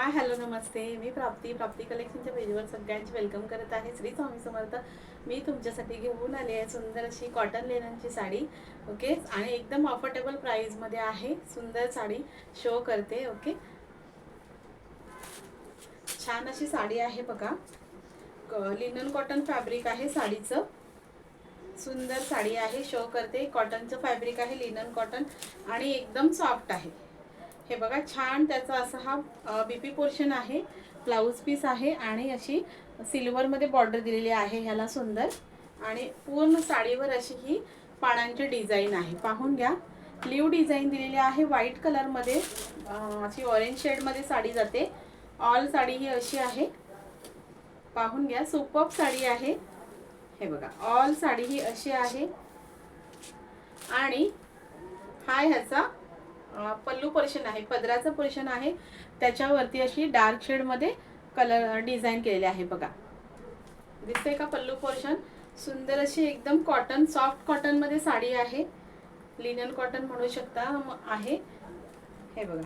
Hi hello नमस्ते. मी प्राप्ती प्राप्ती कलेक्शनच्या पेजवर सगळ्यांची वेलकम करत आहे. श्री स्वामी समर्थ. मी तुमच्यासाठी घेऊन आली आहे सुंदर अशी कॉटन लेनची साडी. ओके आणि एकदम अफोर्डेबल प्राईजमध्ये आहे. सुंदर साडी शो करते. ओके छान अशी साडी आहे बघा. लिनन कॉटन फॅब्रिक आहे साडीचं. सुंदर साडी आहे शो करते. कॉटनचं फॅब्रिक आहे लिनन कॉटन आणि एकदम सॉफ्ट आहे. हे बघा छान त्याचा असा हा बीपी पोर्शन आहे. ब्लाऊज पीस आहे आणि अशी सिल्वरमध्ये बॉर्डर दिलेली आहे ह्याला सुंदर. आणि पूर्ण साडीवर अशी ही पानांची डिझाईन आहे. पाहून घ्या. लिव डिझाईन दिलेली आहे. व्हाईट कलरमध्ये अशी ऑरेंज शेडमध्ये साडी जाते. ऑल साडी ही अशी आहे. पाहून घ्या. सुपअप साडी आहे. हे बघा. ऑल साडी ही अशी आहे. आणि हा ह्याचा पल्लू पोर्शन आहे पदराचं पोर्शन आहे. त्याच्यावरती अशी डार्क शेडमध्ये कलर डिझाईन केलेली आहे बघा. दिसते का पल्लू पोर्शन? सुंदर अशी एकदम कॉटन सॉफ्ट कॉटनमध्ये साडी आहे. लिनन कॉटन म्हणू शकता आहे. हे बघा.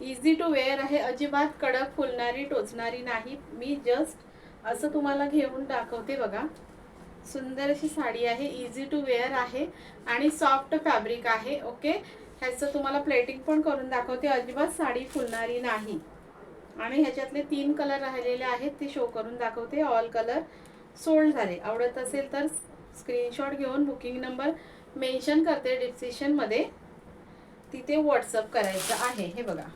इझी टू वेअर आहे. अजिबात कडक फुलणारी टोचणारी नाही. मी जस्ट असं तुम्हाला घेऊन दाखवते बघा. सुंदर अशी साडी आहे. इझी टू वेअर आहे. आणि सॉफ्ट फॅब्रिक आहे. ओके ह्याचं तुम्हाला प्लेटिंग पण करून दाखवते. अजिबात साडी फुलणारी नाही. आणि ह्याच्यातले तीन कलर राहिलेले आहेत ते शो करून दाखवते. ऑल कलर सोल्ड झाले. आवडत असेल तर स्क्रीनशॉट घेऊन बुकिंग नंबर मेन्शन करते डिस्क्रिप्शनमध्ये तिथे व्हॉट्सअप करायचं आहे. हे बघा.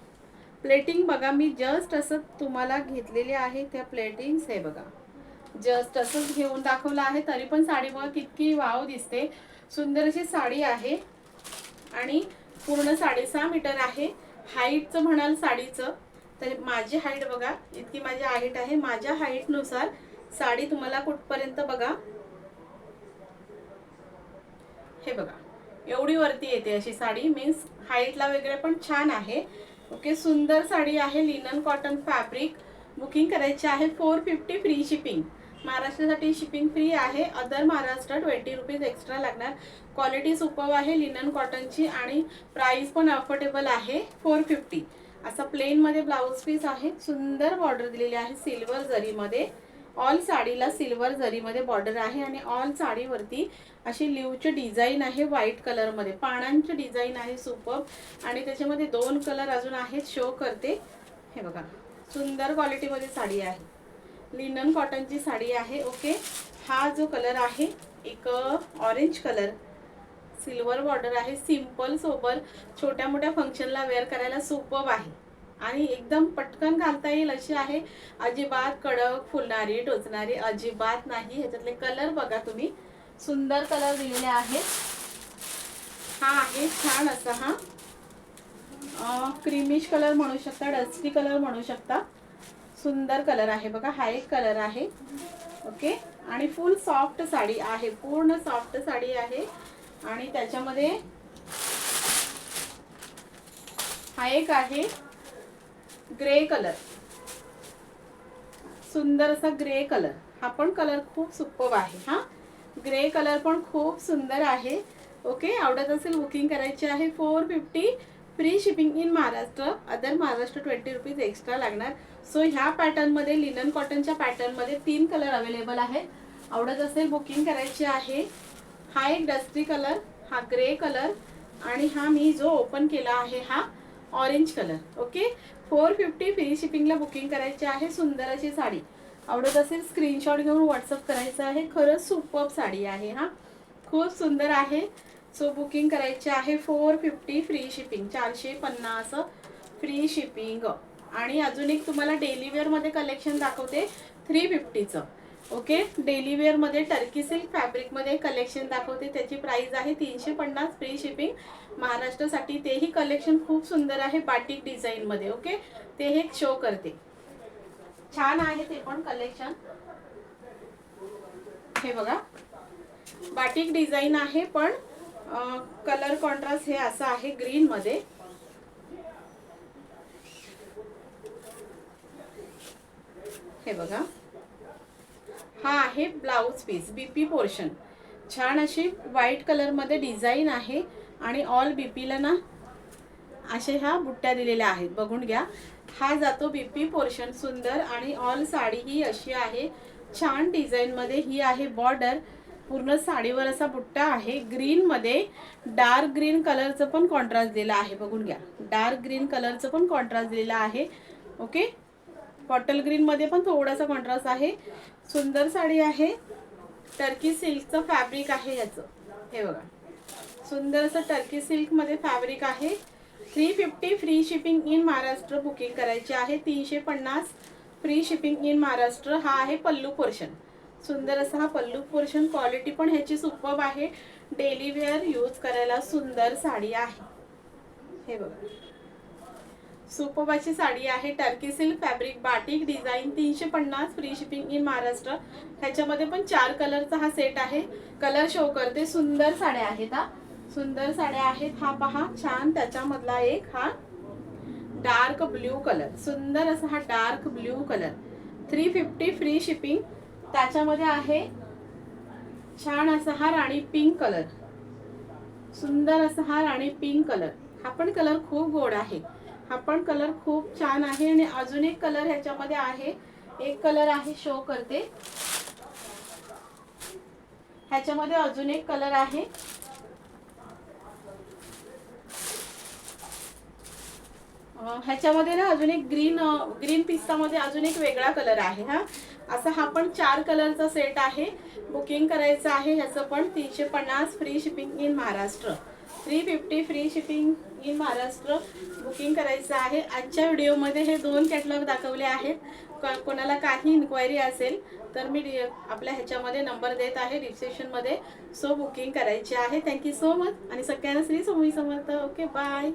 प्लेटिंग बघा मी जस्ट असं तुम्हाला घेतलेले आहे त्या प्लेटिंग्स हे बघा. जस्ट असंच घेऊन दाखवलं आहे तरी पण साडी बघा कितकी वाव दिसते. सुंदर अशी साडी आहे. आणि पूर्ण साडेसहा मीटर आहे. हाईटचं म्हणाल साडीचं. तर माझी हाईट बघा इतकी माझी हाईट आहे. माझ्या हाईटनुसार साडी तुम्हाला कुठपर्यंत बघा. हे बघा एवढी वरती येते अशी साडी. मीन्स हाईटला वगैरे पण छान आहे. ओके सुंदर साडी आहे. लिनन कॉटन फॅब्रिक बुकिंग करायची आहे. फोर फिफ्टी फ्री शिपिंग महाराष्ट्रासाठी शिपिंग फ्री आहे. Other Maharashtra twenty rupees extra लागणार. क्वालिटी सुपर आहे लिनन कॉटनची आणि प्राईस पण अफोर्डेबल आहे फोर फिफ्टी असा प्लेनमध्ये ब्लाऊज पीस आहे. सुंदर बॉर्डर दिलेली आहे सिल्वर जरीमध्ये. ऑल साडीला सिल्वर जरीमध्ये बॉर्डर आहे आणि ऑल साडीवरती अशी लिवची डिझाईन आहे व्हाईट कलरमध्ये पानांची डिझाईन आहे सुपर आणि त्याच्यामध्ये दोन कलर अजून आहेत शो करते. हे बघा. सुंदर क्वालिटीमध्ये साडी आहे. लिनन कॉटनची साडी आहे ओके? हा जो कलर आहे एक ऑरेंज कलर. सिल्वर बॉर्डर आहे सिंपल सोबर छोट्या मोठ्या फंक्शनला वेअर करायला सुपब आहे. आणि एकदम पटकन घालता येईल अशी आहे अजिबात कडक फुलणारी टोचणारी अजिबात नाही. ह्याच्यातले कलर बघा तुम्ही. सुंदर कलर दिलेले आहेत. हा आहे छान असा हा. क्रीमिश कलर म्हणू शकता डस्टी कलर म्हणू शकता. सुंदर कलर आहे बघा हा एक कलर आहे. ओके? आणि फुल सॉफ्ट साडी आहे पूर्ण सॉफ्ट साडी आहे. आणि त्याच्यामध्ये हा एक आहे ग्रे कलर. सुंदर असा ग्रे कलर. हा पण कलर खूप सुप्पब आहे हा. ग्रे कलर पण खूप सुंदर आहे. ओके? आवडत असेल बुकिंग करायची आहे four fifty free shipping in Maharashtra other Maharashtra twenty rupees extra लागणार. सो ह्या पॅटर्नमध्ये लिनन कॉटनच्या पॅटर्नमध्ये तीन कलर अवेलेबल आहेत. आवडत असेल बुकिंग करायची आहे. हा एक डस्टी कलर हा ग्रे कलर आणि हा मी जो ओपन केला आहे हा orange colour okay four fifty free शिपिंगला booking करायची आहे सुंदर अशी साडी. आवडत असेल स्क्रीनशॉट घेऊन व्हॉट्सअप करायचं आहे. खरंच सुपअप साडी आहे हा. खूप सुंदर आहे. सो बुकिंग करायची आहे फोर फिफ्टी फ्री शिपिंग चारशे पन्नास फ्री शिपिंग. आणि अजून एक तुम्हाला डेलीवेअरमध्ये कलेक्शन दाखवते थ्री फिफ्टीचं. ओके? डेलीवेअरमध्ये टर्की सिल्क फॅब्रिकमध्ये कलेक्शन दाखवते त्याची प्राईज आहे तीनशे पन्नास फ्री शिपिंग. महाराष्ट्रासाठी तेही कलेक्शन खूप सुंदर आहे बाटिक डिझाईनमध्ये ओके? ते हे शो करते. छान आहे ते पण कलेक्शन. हे बघा. बाटिक डिझाईन आहे पण कलर कॉन्ट्रास्ट हे असं आहे ग्रीन मध्ये. हे बघा. हा आहे ब्लाऊज पीस बीपी पोर्शन छान अशी व्हाईट कलरमध्ये डिझाईन आहे आणि ऑल बीपीला ना अशा ह्या बुट्ट्या दिलेल्या आहेत. बघून घ्या. हा जातो बीपी पोर्शन सुंदर आणि ऑल साडी ही अशी आहे. छान डिझाईनमध्ये ही आहे बॉर्डर पूर्ण साडीवर असा बुट्टा आहे. ग्रीन मध्ये डार्क ग्रीन कलरचं पण कॉन्ट्रास्ट दिला आहे. बघून घ्या. डार्क ग्रीन कलरचं पण कॉन्ट्रास्ट दिलेला आहे. ओके बॉटल ग्रीन मध्ये पण थोडासा कॉन्ट्रास्ट आहे. सुंदर साडी आहे. टर्की सिल्कचं फॅब्रिक आहे याचं. हे बघा. सुंदर असं टर्की सिल्कमध्ये फॅब्रिक आहे. Three fifty free shipping in Maharashtra booking करायची आहे. तीनशे पन्नास फ्री शिपिंग इन महाराष्ट्र हा आहे पल्लू पोर्शन सुंदर असा हा पल्लू पोर्शन क्वालिटी पण ह्याची सुपब आहे. डेली वेअर यूज करायला सुंदर साडी आहे. हे बघा. सुपबाची साडी आहे. Turkey silk fabric batik design तीनशे पन्नास फ्री शिपिंग इन महाराष्ट्र ह्याच्यामध्ये पण चार कलरचा हा सेट आहे. कलर शो करते. सुंदर साड्या आहेत हा. सुंदर साड्या आहेत. हा पहा. छान. त्याच्यामधला एक हा डार्क ब्ल्यू कलर सुंदर असा हा dark blue colour three fifty free shipping त्याच्यामध्ये आहे छान असा हा राणी पिंक कलर सुंदर असा हा राणी पिंक कलर हा पण कलर खूप गोड आहे. हा पण कलर खूप छान आहे आणि अजून एक कलर ह्याच्यामध्ये आहे. एक कलर आहे शो करते. ह्याच्यामध्ये अजून एक कलर आहे. ह्याच्यामध्ये ना अजून एक ग्रीन ग्रीन पिस्तामध्ये अजून एक वेगळा कलर आहे हा. असा हा पण चार कलरचा सेट आहे. बुकिंग करायचं आहे ह्याचं पण तीनशे पन्नास free shipping in Maharashtra. Three fifty free shipping in Maharashtra booking करायचं आहे. आजच्या व्हिडिओमध्ये हे दोन कॅटलॉग दाखवले आहेत. क- कोणाला काही इन्क्वायरी असेल तर मी आपल्या ह्याच्यामध्ये नंबर देत आहे रिसेप्शनमध्ये सो बुकिंग करायची आहे. थँक्यू सो मच आणि सगळ्यांना श्री स्वामी समर्थ. Okay bye